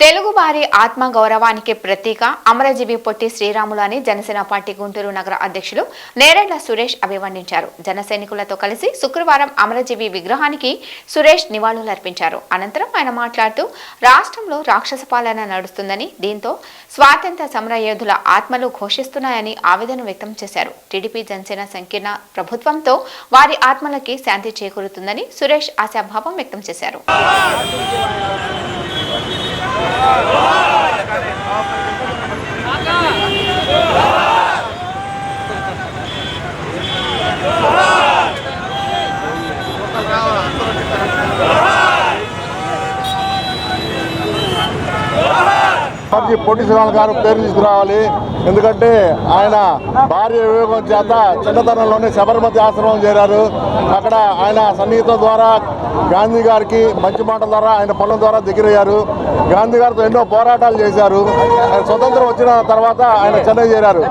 తెలుగు వారి ఆత్మ గౌరవానికి ప్రతీక అమరజీవి పొట్టి శ్రీరాములు అని జనసేన పార్టీ గుంటూరు నగర అధ్యక్షులు నేరెళ్ళ సురేష్ అభివర్ణించారు. జన సైనికులతో కలిసి శుక్రవారం అమరజీవి విగ్రహానికి సురేష్ నివాళులర్పించారు అనంతరం ఆయన మాట్లాడుతూ రాష్ట్రంలో రాక్షస పాలన నడుస్తుందని దీంతో స్వాతంత్ర సమరయోధుల ఆత్మలు ఘోషిస్తున్నాయని ఆవేదన వ్యక్తం చేశారు. టీడీపీ జనసేన సంకీర్ణ ప్రభుత్వంతో వారి ఆత్మలకి శాంతి చేకూరుతుందని సురేష్ ఆశాభావం వ్యక్తం చేశారు. Oh! పార్టీ పొట్టి శ్రీరాములు గారు పేరు తీసుకురావాలి. ఎందుకంటే ఆయన భార్య వివేకం చేత చిన్నతనంలోనే శబరిమతి ఆశ్రమం చేరారు. అక్కడ ఆయన సన్నిహితం ద్వారా గాంధీ గారికి మంచి మాటల ద్వారా ఆయన పనుల ద్వారా దగ్గరయ్యారు. గాంధీ గారితో ఎన్నో పోరాటాలు చేశారు. ఆయన స్వతంత్రం వచ్చిన తర్వాత ఆయన చెన్నై చేరారు.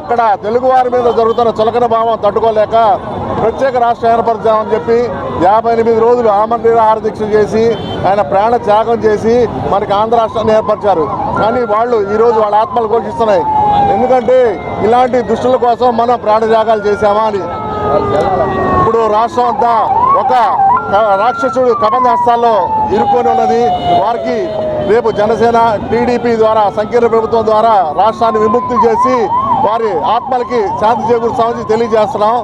అక్కడ తెలుగు వారి మీద జరుగుతున్న చులకన భావం తట్టుకోలేక ప్రత్యేక రాష్ట్రం ఏర్పరచామని చెప్పి యాభై ఎనిమిది రోజులు ఆమరణ ఆరదీక్ష చేసి ఆయన ప్రాణ త్యాగం చేసి మనకి ఆంధ్ర రాష్ట్రాన్ని ఏర్పరిచారు. కానీ వాళ్ళు ఈరోజు వాళ్ళ ఆత్మలు ఘోషిస్తున్నాయి. ఎందుకంటే ఇలాంటి దుష్టుల కోసం మనం ప్రాణత్యాగాలు చేశామా అని. ఇప్పుడు రాష్ట్రం అంతా ఒక రాక్షసుడు కబంధ హస్తాల్లో ఇరుక్కొని ఉన్నది. వారికి రేపు జనసేన టీడీపీ ద్వారా సంకీర్ణ ప్రభుత్వం ద్వారా రాష్ట్రాన్ని విముక్తి చేసి వారి ఆత్మలకి శాంతి చేకూరుస్తామని తెలియజేస్తున్నాం.